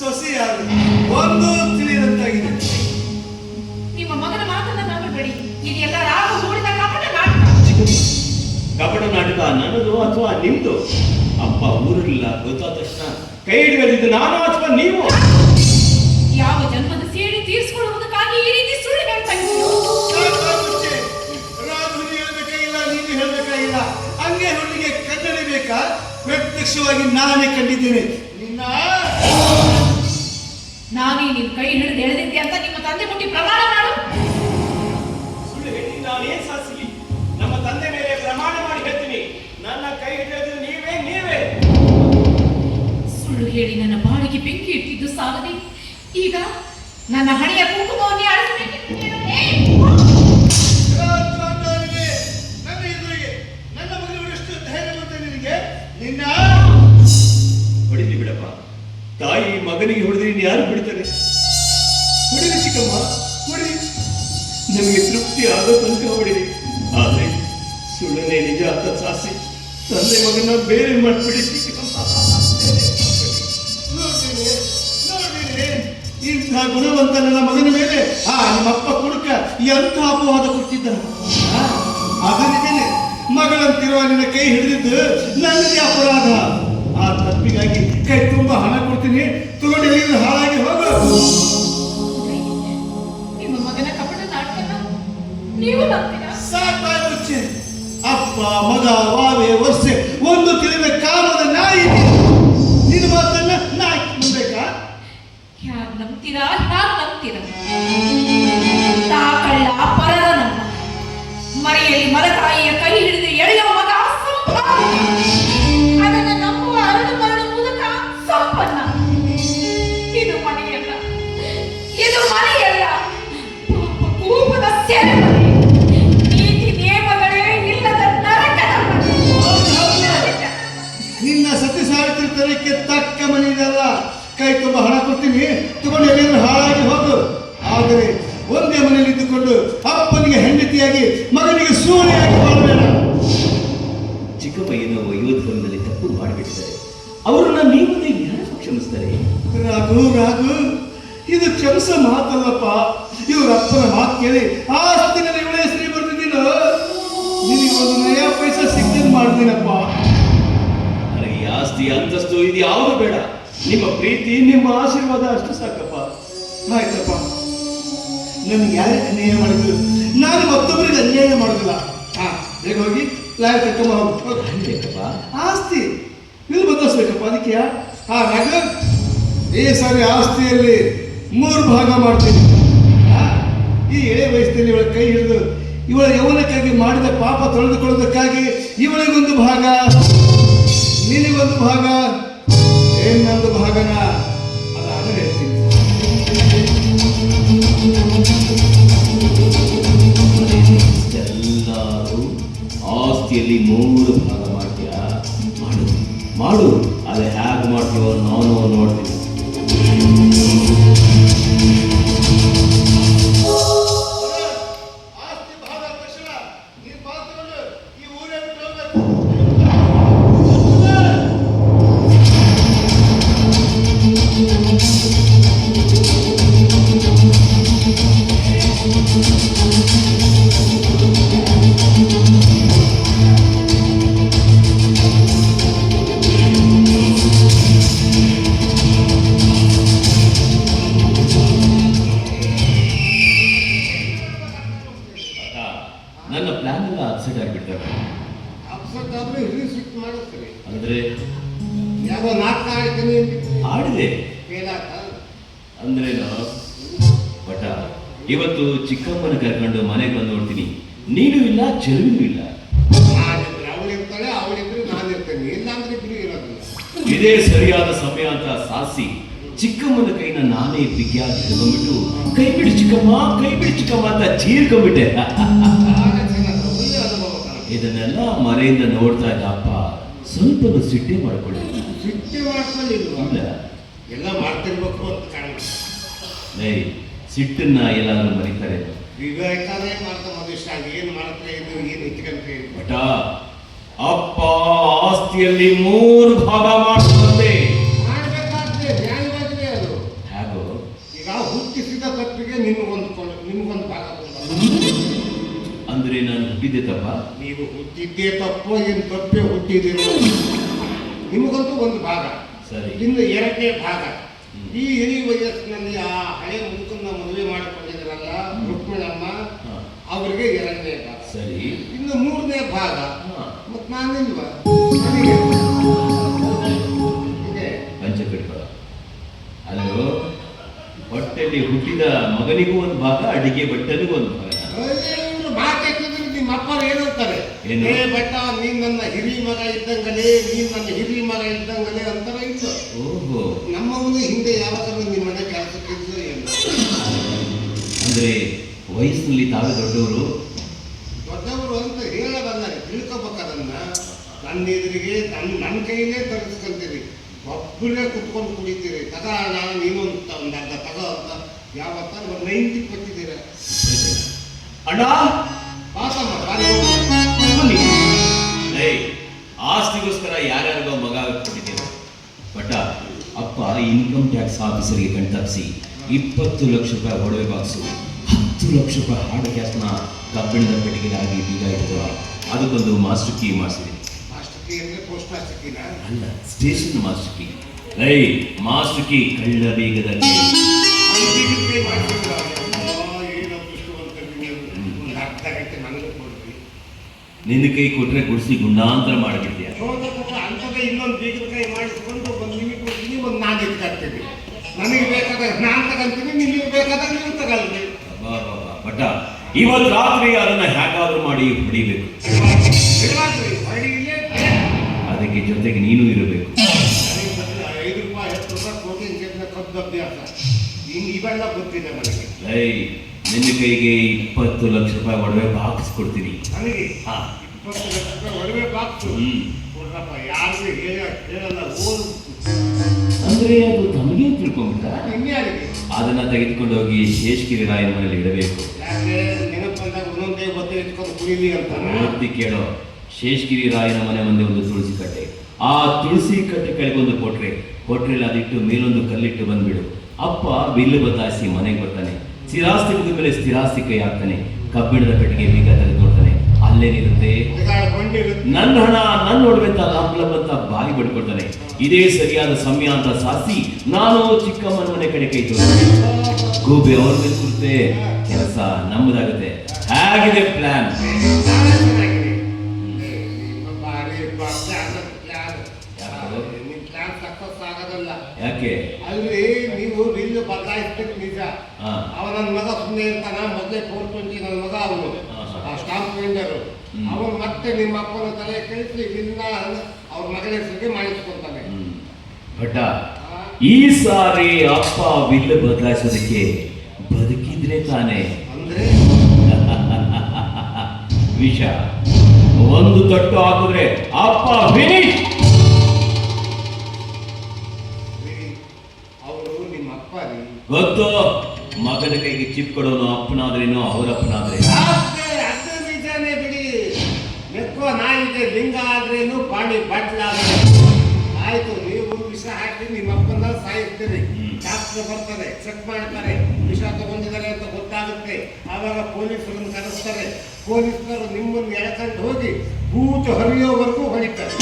ಸೊಸೆಯಾರು ಒಂದು ತಿಳಿದಂತಾಗಿದೆ ನಿಮ್ಮ ಮಗನ ಮಾತನ್ನ ನಂಬಬೇಡಿ. ಇದೆಲ್ಲ ರಾಗ ಹೂಡಿದ ಕಪಟ ನಾಟಕ. ಕಪಟ ನಾಟಕ ನನ್ನದು ಅಥವಾ ನಿಮ್ದು? ಅಪ್ಪ ಊರಿಲ್ಲ ಗೊತ್ತಾದ ತಕ್ಷಣ ಕೈ ಹಿಡಿಯೋದಿದ್ದು ನಾನು ಅಥವಾ ನೀವು? ಯಾವ ಜನ್ಮದ ಸೇಡಿ ತೀರಿಸಿಕೊಳ್ಳುವುದಕ್ಕಾಗಿ ಈ ರೀತಿ ಸುಳ್ಳು ಹೇಳ್ತಾ. ರಾಘು ಹೇಳ್ಬೇಕಾಗಿಲ್ಲ ನೀನು ಹೇಳ್ಬೇಕಾಗಿಲ್ಲ. ಹಂಗೆ ಹುಡುಗಿಗೆ ಕನ್ನಡಿ ಬೇಕಾ? ಪ್ರತ್ಯಕ್ಷವಾಗಿ ನಾನೇ ಕಂಡಿದ್ದೇನೆ. ನಿನ್ನ ನಾನೇ ನಿನ್ ಕೈ ಹಿಡಿದು ಎಳೆದಿದ್ದೆ ಅಂತ ನಿಮ್ಮ ತಂದೆ ಮುಟ್ಟಿ ಪ್ರಮಾಣ ಮಾಡು. ಸುಳ್ಳು ಹೇಳಿ ನಾನು ಸಾಸಿಲಿ ನಮ್ಮ ತಂದೆ ಮೇಲೆ ಪ್ರಮಾಣ ಮಾಡಿ ಹೇಳ್ತೀನಿ. ನನ್ನ ಕೈ ಹಿಡಿದು ನೀವೇ ನೀವೇ. ಸುಳ್ಳು ಹೇಳಿ ನನ್ನ ಬಾಳಿಗೆ ಬೆಂಕಿ ಇಟ್ಟಿದ್ದು ಸಾಲದೆ. ಈಗ ನನ್ನ ಹಣೆಯ ಕುಂಕುಮವನ್ನೇ. ರಾಜಕಾರಣಿಗೆ, ನನ್ನ ಎದುರಿಗೆ ನನ್ನ ಮಗಳು ಎಷ್ಟು ಧೈರ್ಯ ನಿನಗೆ ನಿನ್ನ ಹೊಡಿಲಿ ಬಿಡಪ್ಪ. ತಾಯಿ ಮಗನಿಗೆ ಹೊಡೆದ್ರೆ ಯಾರು ಬಿಡ್ತಾರೆ ಹೊಡೆದ ಚಿಕ್ಕಮ್ಮ ಹೊಡೆ ನಮಗೆ ತೃಪ್ತಿ ಆಗೋ ತನಕ ಹೊಡಿಲಿ ಆದರೆ ಸುಳ್ಳನೆ ನಿಜ ಅಂತ ಸಾಸಿ ತಂದೆ ಮಗನ ಬೇರೆ ಮಾಡ್ಬಿಡಿ ಚಿಕ್ಕಮ್ಮ. ಇಂಥ ಗುಣವಂತ ನನ್ನ ಮಗನ ಮೇಲೆ ಆ ನಿಮ್ಮಪ್ಪ ಕುಡುಕ ಎಂಥ ಅಪವಾದ ಕೊಟ್ಟಿದ್ದ ಮೇಲೆ ಮಗಳಂತಿರುವ ನಿನ್ನ ಕೈ ಹಿಡಿದಿದ್ದು ನನ್ನದೇ ಅಪರಾಧ. ಆ ತಪ್ಪಿಗಾಗಿ ಕೈ ತುಂಬಾ ಹಣ ಕೊಡ್ತೀನಿ. ತಗೊಂಡು ಎಲ್ಲಿಂದ ಹಾಳಾಗಿ ಹೋಗು. ನಿಮ್ಮ ಮಗನ ಕಪಟ ನಾಟಕನ ನೀವು ಅಪ್ಪ ಮಗ ವಾವೆ ಸಾವಿತ್ರಿತನಕ್ಕೆ ತಕ್ಕ ಮನೆ ಇದೆಲ್ಲ ಕೈ ತುಂಬ ಹಣ ಕೊಡ್ತೀನಿ. ತಗೊಂಡು ಎಲ್ಲಿಂದ ಹಾಳಾಗಿ ಹೋಗು. ಆದರೆ ಒಂದೇ ಮನೆಯಲ್ಲಿ ಇದ್ದುಕೊಂಡು ಅಪ್ಪನಿಗೆ ಹೆಂಡತಿಯಾಗಿ ಮಗನಿಗೆ ಸೂರ್ಯಾಗಿ ಮಾಡಬೇಡ ಚಿಕ್ಕಮ್ಮ ಏನೋ ವಯೋಧನದಲ್ಲಿ ತಪ್ಪು ಮಾಡಿಬಿಟ್ಟಿದ್ದಾರೆ. ಅವರನ್ನ ನೀವು ಯಾರು ಕ್ಷಮಿಸ್ತಾರೆ ರಾಘು ರಾಘು ಇದು ಕ್ಷಮಿಸ ಮಾತಲ್ಲಪ್ಪ. ಇವ್ರ ಅಪ್ಪನ ಮಾತು ಕೇಳಿ ಆಸ್ತಿನಲ್ಲಿ ಇವಳೇ ಹೆಸರಿ ಬರ್ತಿದ್ದೀನೋ ನಿನಗೆ ಒಂದು ನಯ ಪೈಸಾ ಸಿಕ್ಕಿದ್ ಮಾಡ್ತೀನಪ್ಪ ಆಸ್ತಿ ಅಂತಸ್ತು ಇದು ಯಾವುದು ಬೇಡ. ನಿಮ್ಮ ಪ್ರೀತಿ, ನಿಮ್ಮ ಆಶೀರ್ವಾದ ಅಷ್ಟು ಸಾಕಪ್ಪ. ಆಯ್ತಪ್ಪ. ನನ್ಗೆ ಯಾರೇ ಅನ್ಯಾಯ ಮಾಡಿದ್ರು, ನಾನು ಮತ್ತೊಬ್ಬರಿಗೆ ಅನ್ಯಾಯ ಮಾಡೋದಿಲ್ಲ. ಹಾ ಹೋಗಿ. ಲಾಯರ್ ಕರ್ಕೊಂಬ ಆಸ್ತಿ. ಇದು ಬದಲಿಸ್ಬೇಕಪ್ಪ ಅದಕ್ಕೆ? ಹಾ ನಗ ಈ ಸಾರಿ ಆಸ್ತಿಯಲ್ಲಿ ಮೂರು ಭಾಗ ಮಾಡ್ತೀನಿ. ಈ ಎಳೆ ವಯಸ್ಸಿನಲ್ಲಿ ಇವಳ ಕೈ ಹಿಡಿದು, ಇವಳ ಯೌವನಕ್ಕಾಗಿ ಮಾಡಿದ ಪಾಪ ತೊಳೆದುಕೊಳ್ಳೋದಕ್ಕಾಗಿ ಇವಳಿಗೊಂದು ಭಾಗ. ನಿನಗೊಂದು ಭಾಗ ಏನೊಂದು ಭಾಗನ? ಅದಾದ ಎಲ್ಲರೂ ಆಸ್ತಿಯಲ್ಲಿ ಮೂರು ಭಾಗ ಮಾಡ್ತೀಯ? ಮಾಡು. ಮಾಡು. ಅದು ಹೇಗೆ ಮಾಡ್ತೀವೋ ನಾನು ನೋಡ್ತೀನಿ. ಅಂದ್ರೆ ನಾಟಕ ಆಡ್ತೀನಿ ಆಡಿದೆ ಅಂದ್ರೇನು ಇವತ್ತು ಚಿಕ್ಕಮ್ಮನ ಕರ್ಕೊಂಡು ಮನೆಗೆ ಬಂದು ನೋಡ್ತೀನಿ. ನೀನು ಇಲ್ಲ ಚೆಲುವಿನೂ ಇಲ್ಲ. ನಾನಿದ್ರೆ ಅವಳಿರ್ತಾಳೆ ಅವಳಿದ್ರೆ ನಾನಿರ್ತೇನೆ ಇಲ್ಲ ಅಂದ್ರೆ ಇಬ್ರು ಇರೋದಿಲ್ಲ. ಇದೇ ಸರಿಯಾದ ಸಮಯ ಅಂತ ಸಾಸಿ ಚಿಕ್ಕಮ್ಮನ ಕೈನ ನಾನೇ ಬಿಗಿಯಾಗಿ ಹಿಡ್ಕೊಂಡ್ಬಿಟ್ಟು ಕೈ ಬಿಡಿ ಚಿಕ್ಕಮ್ಮ ಕೈ ಬಿಡಿ ಚಿಕ್ಕಮ್ಮ ಅಂತ ಚೀರ್ಕೊಂಡ್ಬಿಟ್ಟೆ. ಇದನ್ನೆಲ್ಲ ಮರೆಯಿಂದ ನೋಡ್ತಾ ಇದ್ದ ಅಪ್ಪ ಸ್ವಲ್ಪ ಸಿಟ್ಟೆ ಮಾಡ್ಕೊಳ್ಳಿ ಸಿಟ್ಟೆ ಮಾಡ್ಕೊಂಡಿಲ್ಲ ಎಲ್ಲ ಮಾಡ್ತಿರ್ಬೇಕು ಅಂತ ಕಾರಣ. ಸಿಟ್ಟನ್ನ ಎಲ್ಲಾದರೂ ಮರಿತಾರೆ. ವಿವೇಕನೇ ಮಾಡ್ತಾ ಮನುಷ್ಯ ಏನು ಮಾಡ್ತಾ ಇದ್ರು ಏನು ಇಟ್ಕೊಂತ ಬಟ ಅಪ್ಪ ಆಸ್ತಿಯಲ್ಲಿ ಮೂರು ಭಾಗ ಮಾಡಿಸುವಂತೆ ಹಾಗೂ? ಈಗ ಹುಟ್ಟಿಸಿದ ತಪ್ಪಿಗೆ ನಿಮಗೊಂದು ನಿಮಗೊಂದು ಭಾಗ ಅಂದ್ರೆ ನಾನು ಹುಟ್ಟಿದ್ದೆ ತಪ್ಪ? ನೀವು ಹುಟ್ಟಿದ್ದೇ ತಪ್ಪು ಏನು ತಪ್ಪೇ ಹುಟ್ಟಿದಿರೋ. ನಿಮಗಂತೂ ಒಂದು ಭಾಗ. ಸರಿ. ಇನ್ನು ಎರಡನೇ ಭಾಗ. ಈ ಇಳಿ ವಯಸ್ಸಿನಲ್ಲಿ ಆ ಹಳೆ ಹಾ. ಅವರಿಗೆ ಎರಡನೇ ಭಾಗ ಸರಿ. ಇನ್ನು ಮೂರನೇ ಭಾಗ. ಹಾ. ಮತ್ ನಾನಿಲ್ವಾ ನನಗೆ. ಹೀಗೆ. ಪಂಚ ಕಟ್ಕೊಳ ಅಲ್ಲೋ ಹೊಟ್ಟೆಲಿ ಹುಟ್ಟಿದ ಮಗನಿಗೂ ಒಂದು ಭಾಗ ಅಡಿಗೆ ಬಟ್ಟಲಿಗೂ ಒಂದು ಭಾಗ. ನಿಮ್ಮ ಅಪ್ಪರು ಏನಂತಾರೆ ಏನು? ಏ ಬಟ್ಟ ನೀನ್ ನನ್ನ ಹಿರಿ ಮಗ ಇದ್ದಂಗಲೇ ನೀನ್ ನನ್ನ ಹಿರಿ ಮಗ ಇದ್ದಂಗಲೇ ಅಂತಾರ ಇತ್ತು ಓಹೋ. ನಮ್ಮವನು ಹಿಂದೆ ಯಾವಾಗಲೂ ನಿಮ್ಮ ಮನೆ ಕೆಲಸಕ್ಕಿದ್ದು ಏನು. ಅಂದ್ರೆ ವಯಸ್ಸಿನಲ್ಲಿ ತಾವೇ ದೊಡ್ಡವರು? ದೊಡ್ಡವರು ಅಂತ ಹೇಳೋದಲ್ಲ ತಿಳ್ಕೊಬೇಕದನ್ನ. ನನ್ನ ಎದುರಿಗೆ ನನ್ನ ನನ್ನ ಕೈಯಲ್ಲೇ ತರಿಸ್ಕೊಂತೀರಿ. ಒಬ್ಬರೇ ಕುತ್ಕೊಂಡು ಕುಡಿತೀರಿ. ತಗ ನಾನು ನೀನೊಂದು ಒಂದು ಅರ್ಧ ತಗ ಅಂತ ಯಾವತ್ತ ಒಂದು ನೈಂಟಿ ಕೊಟ್ಟಿದ್ದೀರ. ಅಣ್ಣ! ಪಾಸಮ್ಮ ಆಸ್ತಿಗೋಸ್ಕರ ಯಾರ್ಯಾರಿಗೋ ಮಗ ಕೊಟ್ಟಿದ್ದೇವೆ ಬಟ್ ಅಪ್ಪ ಇನ್ಕಮ್ ಟ್ಯಾಕ್ಸ್ ಆಫೀಸರ್ಗೆ ಕಣ್ತಪ್ಪಿಸಿ ಇಪ್ಪತ್ತು ಲಕ್ಷ ರೂಪಾಯಿ ಒಡವೆ ಬಾಕ್ಸು. ಹತ್ತು ಲಕ್ಷ ರೂಪಾಯಿ ಹಾರ್ಡ್ ಕ್ಯಾಶ್ನ ಕಬ್ಬಿಣದ ಪೆಟ್ಟಿಗೆಗಾಗಿ ಬೀಗ ಇಟ್ಟು ಅದಕ್ಕೊಂದು ಮಾಸ್ಟರ್ ಕೀ ಮಾಡಿಸಿದೆ. ಅಲ್ಲ ಸ್ಟೇಷನ್ ಮಾಸ್ಟರ್ ಕೀ ಏಯ್ ಮಾಸ್ಟರ್ ಕೀ ಕಳ್ಳ ಬೀಗದಲ್ಲಿ. ನಿನ್ನ ಕೈ ಕೊಟ್ಟರೆ ಗುಡಿಸಿ ಗುಂಡಾಂತರ ಅಂಥದ್ದೇ ಇನ್ನೊಂದು ಬೀಗದ ಕೈ ಮಾಡಿಸ್ಕೊಂಡು ಒಂದು ನಿಮಗೆ ಕೊಡ್ತೀನಿ ಒಂದು ನಾನು ಎತ್ಕೊಳ್ತೀನಿ ನನಗೆ ಬೇಕಾದಾಗ ನಾನು ತಗೊಂತೀನಿ ನಿಮಗೆ ಬೇಕಾದಾಗ ನೀವು ತಗೊಳ್ರಿ ಬಟ್ ಇವತ್ತು ರಾತ್ರಿ ಅದನ್ನ ಹೇಗಾದ್ರೂ ಮಾಡಿ ಹೊಡಿಬೇಕು. ಅದಕ್ಕೆ ಜೊತೆಗೆ ನೀನು ಇರಬೇಕು. ನಿನ್ನ ಕೈಗೆ ಇಪ್ಪತ್ತು ಲಕ್ಷ ರೂಪಾಯಿ ಒಡವೆ ಬಾಕ್ಸ್ ಕೊಡ್ತೀನಿ. ಅಂದ್ರೆ ಅದು ತಮಗೆ ಇನ್ಯಾರಿಗೆ ಅದನ್ನ ತೆಗೆದುಕೊಂಡು ಹೋಗಿ ಶೇಷಗಿರಿ ರಾಯನ ಮನೆಯಲ್ಲಿ ಇಡಬೇಕು. ಮೂರ್ತಿ ಕೇಳೋ ಶೇಷಗಿರಿ ರಾಯನ ಮನೆ ಮುಂದೆ ಒಂದು ತುಳಸಿ ಕಟ್ಟೆ. ಆ ತುಳಸಿ ಕಟ್ಟೆ ಕೆಳಗೊಂದು ಕೊಟ್ರೆ. ಕೊಟ್ರೆಲ್ಲ ಅದಿಟ್ಟು ಮೇಲೊಂದು ಕಲ್ಲಿಟ್ಟು ಬಂದ್ಬಿಡು. ಅಪ್ಪ ಬಿಲ್ಲು ಬದಲಾಯಿಸಿ ಮನೆಗೆ ಬರ್ತಾನೆ. ಸ್ಥಿರಾಸ್ತಿ ಮುಗಿದ ಮೇಲೆ ಸ್ಥಿರಾಸ್ತಿ ಕೈ ಹಾಕ್ತಾನೆ. ಕಬ್ಬಿಣದ ಪೆಟ್ಟಿಗೆ ಬೀಗ ತೆಗೆದು ನೋಡ್ತಾನೆ ಅಲ್ಲೇನಿರುತ್ತೆ ನನ್ನ ಹಣ ನನ್ನ ಲಂಪ್ ಅಂತ ಬಾಯಿ ಬಡ್ಕೊಳ್ತಾನೆ. ಇದೇ ಸರಿಯಾದ ಸಮಯ ಅಂತ ಸಾಸಿ ನಾನು ಚಿಕ್ಕಮ್ಮನ ಮನೆ ಕಡೆ ಕೈ ತೋರಿಸಿ ಗೂಬೆ ಅವ್ರ ಮೇಲೆ ಕೂರುತ್ತೆ ಕೆಲಸ ನಮ್ಮದಾಗುತ್ತೆ. ಹೇಗಿದೆ ಪ್ಲಾನ್ ಯಾಕೆ? ಅಲ್ಲಿ ನೀವು ಬಿಲ್ಲು ಬದಲಾಯಿಸ್ಬೇಕು ನಿಜ. ಅವ ನನ್ನ ಮಗ ಸುಮ್ಮನೆ ಇರ್ತಾನ ಮೊದಲೇ ಫೋರ್ ಟ್ವೆಂಟಿ ನನ್ನ ಮಗ ಅವನು. ಆ ಸ್ಟಾಂಪ್ ವೆಂಡರು. ಅವನು ಮತ್ತೆ ನಿಮ್ಮ ಅಪ್ಪನ ತಲೆ ಕಳಿಸಿ ನಿನ್ನ ಅವ್ರ ಮಗನ ಹೆಸರಿಗೆ ಮಾಡಿಸ್ಕೊಂತಾನೆ. ಆ, ಈ ಸಾರಿ ಅಪ್ಪ ಬಿಲ್ ಬದಲಾಯಿಸೋದಕ್ಕೆ ಬದುಕಿದ್ರೆ ತಾನೆ. ವಿಷ ಒಂದು ತಟ್ಟು ಹಾಕಿದ್ರೆ ಅಪ್ಪ ಫಿನಿಶ್ ಅವರು ನಿಮ್ಮ ಅಪ್ಪ ಗೊತ್ತು ಮಗನ ಕೈಗೆ ಚಿಪ್ ಕೊಡೋನು ಅಪ್ಪನಾದ್ರೇನು ಅವರಪ್ಪನಾದ್ರೆ ಬಿಡಿ. ಲಿಂಗ ಆದ್ರೇನು ಪಾಣಿ ಬಟ್ಲಾದ್ರೆ ಹ್ಮ್. ಡಾಕ್ಟರ್ ಬರ್ತಾರೆ ಚೆಕ್ ಮಾಡ್ತಾರೆ ವಿಷ ತಗೊಂಡಿದ್ದಾರೆ ಅಂತ ಗೊತ್ತಾಗುತ್ತೆ. ಆವಾಗ ಪೊಲೀಸರನ್ನು ಕರೆಸ್ತಾರೆ. ಪೊಲೀಸರು ನಿಮ್ಮನ್ನು ಎಳ್ಕೊಂಡು ಹೋಗಿ ಭೂತ ಹರಿಯೋವರೆಗೂ ಹೊಡಿತಾರೆ.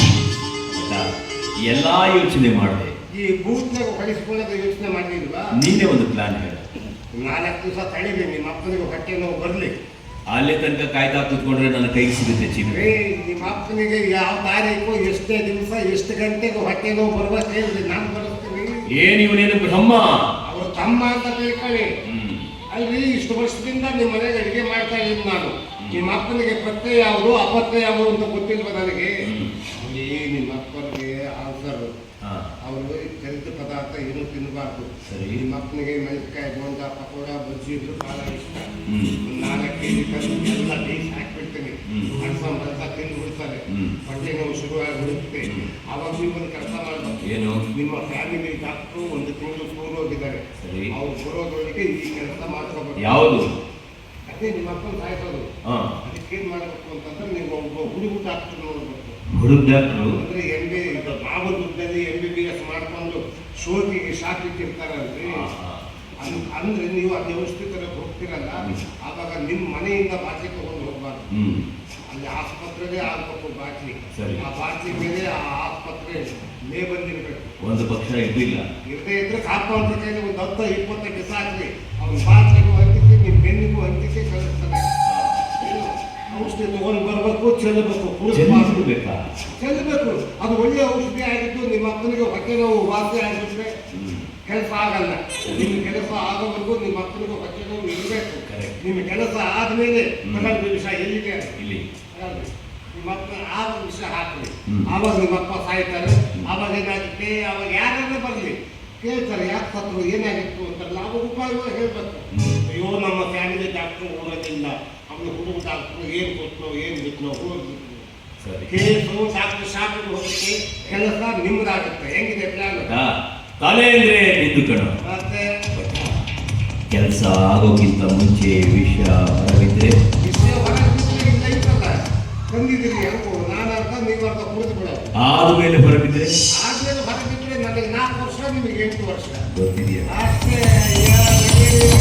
ಎಲ್ಲಾ ಯೋಚನೆ ಮಾಡಿದೆ. ಈ ಬೂತ್ನಾಗ ಹೊಡಿಸ್ಕೊಳ್ಳೋದು ಯೋಚನೆ ಮಾಡಿದ್ವಿ ನೀನೇ ಒಂದು ಪ್ಲಾನ್ ಹೇಳ. ನಾಲ್ಕು ದಿವಸ ತಳಿದೆ ನಿಮ್ಮ ಅಪ್ಪನಿಗೆ ಹೊಟ್ಟೆ ನೋವು ಬರಲಿ. ಅಲ್ಲಿ ತನಕ ಕಾಯ್ತಾ ಕೂತ್ಕೊಂಡ್ರೆ ನನ್ನ ಕೈಗೆ ಸಿಗುತ್ತೆ ಚಿನ್ನ. ಏ, ನಿಮ್ಮ ಅಪ್ಪನಿಗೆ ಯಾವ ತಾರೀಕು ಎಷ್ಟೇ ದಿವಸ ಎಷ್ಟು ಗಂಟೆಗೂ ಹೊಟ್ಟೆ ನೋವು ಬರುವ ಹೇಳ್ರಿ. ನಾನು ಬರುತ್ತೀನಿ. ಏನ್ ಇವನೇನು ಬ್ರಹ್ಮ? ಅವರು ತಮ್ಮ ಅಂತ ತಿಳ್ಕೊಳ್ಳಿ. ಅಲ್ಲಿ ಅಲ್ರಿ ಇಷ್ಟು ವರ್ಷದಿಂದ ನಿಮ್ಮ ಮನೆಗೆ ಅಡಿಗೆ ಮಾಡ್ತಾ ಇದ್ದೀನಿ ನಾನು. ನಿಮ್ಮ ಅಪ್ಪನಿಗೆ ಪತ್ತೆ ಯಾವುದು ಅಪತ್ತೆ ಯಾವುದು ಅಂತ ಗೊತ್ತಿಲ್ವ ನನಗೆ. ಅಲ್ಲಿ ನಿಮ್ಮ ಅಪ್ಪನಿಗೆ ಆನ್ಸರ್ ಅವರು ಕರಿದ ಪದಾರ್ಥ ಏನು ತಿನ್ನಬಾರ್ದು. ನಿಮ್ಮ ಅಪ್ಪನಿಗೆ ಮೆಣಸಿನಕಾಯಿ ಬೋಂಡ ಪಕೋಡ ಬಜ್ಜಿ ಇದ್ರು ಬಹಳ ಇಷ್ಟ. ನಾಲ್ಕು ಕೆ ಜಿ ತಂದು ಎಲ್ಲ ಬೇಯಿಸಿ ಹಾಕ್ಬಿಡ್ತೀನಿ ಅನ್ಸಂಬ ಅಂತ ತಿಂದು ಬಿಡ್ತಾರೆ. ಹೊಟ್ಟೆ ನೋವು ಶುರುವಾಗಿ ಬಿಡುತ್ತೆ ಹ್ಮ್. ನೀವು ಕೆಲಸ ಮಾಡಬೇಕು. ಏನು? ನಿಮ್ಮ ಫ್ಯಾಮಿಲಿ ಡಾಕ್ಟ್ರು ಒಂದು ತಿಂಗಳು ಟೂರ್ ಹೋಗಿದ್ದಾರೆ. ಅವ್ರು ಬರೋದ್ರೊಳಗೆ ಈ ಕೆಲಸ ಮಾಡ್ಕೋಬೇಕು. ಯಾವುದು? ಅದೇ ನಿಮ್ಮ ಅಪ್ಪನ ಸಾಯಿಸೋದು. ಅದಕ್ಕೆ ಏನ್ ಮಾಡಬೇಕು ಅಂತಂದ್ರೆ ನೀವು ಒಬ್ಬ ಹುಡುಗ ಡಾಕ್ಟರ್ ನೋಡ್ಬೇಕು. ಹುಡುಗ ಡಾಕ್ಟ್ರು ಅಂದ್ರೆ ಎಂ ಬಿ ಬಾಬು ದುಡ್ಡಲ್ಲಿ ಎಂ ಬಿ ಬಿ ಎಸ್ ಮಾಡ್ಕೊಂಡು ಶೋಕಿಗೆ ಶಾಕ್ ಇಟ್ಟಿರ್ತಾರಲ್ರಿ ಅನ್- ಅಂದ್ರೆ ನೀವು ಅಲ್ಲಿ ಔಷಧಿ ತರಕ್ಕೆ ಹೋಗ್ತಿರಲ್ಲ ಆವಾಗ ನಿಮ್ಮ ಮನೆಯಿಂದ ಬಾಕಿ ತಗೊಂಡು ಹೋಗ್ಬಾರ್ದು. ಅಲ್ಲಿ ಆಸ್ಪತ್ರೆಗೆ ಆಗ್ಬೇಕು ಬಾಟ್ಲಿ ಸರಿ. ಆ ಬಾಟ್ಲಿ ಮೇಲೆ ಆ ಆಸ್ಪತ್ರೆ ಮೇ ಇರಬೇಕು ಒಂದು ಪಕ್ಷ ಇದ್ದಿಲ್ಲ. ಇರದೇ ಇದ್ರೆ ಕಾಪಾಡ್ರ ಕೈಲಿ ಒಂದು ಹತ್ತು ಇಪ್ಪತ್ತು ಆಗ್ಲಿ ಅವ್ನ ಬಾಟ್ಲಿಗೂ ಹಂಚಿಸಿ ನಿಮ್ಮ ಬೆನ್ನಿಗೂ ಹಂಚಿಸಿ ಕಳಿಸ್ತಾನೆ? ಔಷಧಿ ತಗೊಂಡು ಬರ್ಬೇಕು ಚೆಲ್ಲಬೇಕು ಚೆಲ್ಲಬೇಕು. ಅದು ಒಳ್ಳೆ ಔಷಧಿ ಆಗಿದ್ದು ನಿಮ್ಮ ಅಪ್ಪನಿಗೆ ಹೊಟ್ಟೆ ನೋವು ವಾಸಿ ಆಗಿಬಿಟ್ರೆ ಕೆಲಸ ಆಗಲ್ಲ. ನಿಮ್ಮ ಕೆಲಸ ಆಗೋವರೆಗೂ ನಿಮ್ಮ ಅಪ್ಪನಿಗೆ ಹೊಟ್ಟೆ ನೋವು ಇರಬೇಕು. ನಿಮ್ಮ ಕೆಲಸ ಆದಮೇಲೆ ವಿಷಯ ಎಲ್ಲಿಗೆ? ಇಲ್ಲಿ. ನಿಮ್ಮ ಅಪ್ಪ ಆಗ ವಿಷಯ ಹಾಕ್ಲಿ. ಆವಾಗ ನಿಮ್ಮ ಅಪ್ಪ ಸಾಯ್ತಾರೆ. ಆವಾಗ ಏನಾಗುತ್ತೆ ಆವಾಗ ಯಾರಾದ್ರೂ ಬರಲಿ. ಕೇಳ್ತಾರೆ ಯಾಕೆ ಸತ್ರು ಏನಾಗಿತ್ತು ಅಂತಾರೆ ನಾವು ಉಪಾಯ ಹೇಳ್ಬೇಕು. ಅಯ್ಯೋ ನಮ್ಮ ಫ್ಯಾಮಿಲಿ ಡಾಕ್ಟ್ರು ಓಡೋದಿಲ್ಲ ಅವನು ಹುಡುಗ ಡಾಕ್ಟ್ರು ಏನು ಕೊಟ್ಟನೋ ಏನು ಬಿಟ್ಟನೋ ಹೋಗ್ಬಿಟ್ಟು ಸರಿ. ಕೇಸು ಡಾಕ್ಟರ್ ಶಾಪಿಗೆ ಹೋಗಿ ಕೆಲಸ ನಿಮ್ಮದಾಗುತ್ತೆ ಹೆಂಗಿದೆ ಪ್ಲಾನ್ ತಲೆ ಅಂದ್ರೆ ನಿಂದು ಕಣ. ಮತ್ತೆ? ಕೆಲಸ ಆಗೋಕ್ಕಿಂತ ಮುಂಚೆ ವಿಷಯ ಹೊರಬಿದ್ರೆ ತಂದಿದ್ದೀರಿ ಅನ್ಕೋ ನಾನು ಅರ್ಥ ನೀವು ಅರ್ಥ ಬಿಡೋದು. ಆದ್ಮೇಲೆ ಹೊರಬಿದ್ರೆ? ಆದ್ಮೇಲೆ ಹೊರಗೆ ನನಗೆ ನಾಲ್ಕು ವರ್ಷ ನಿಮಗೆ ಎಂಟು ವರ್ಷ. ಗೊತ್ತಿದೆಯಾ? ಅಷ್ಟೇ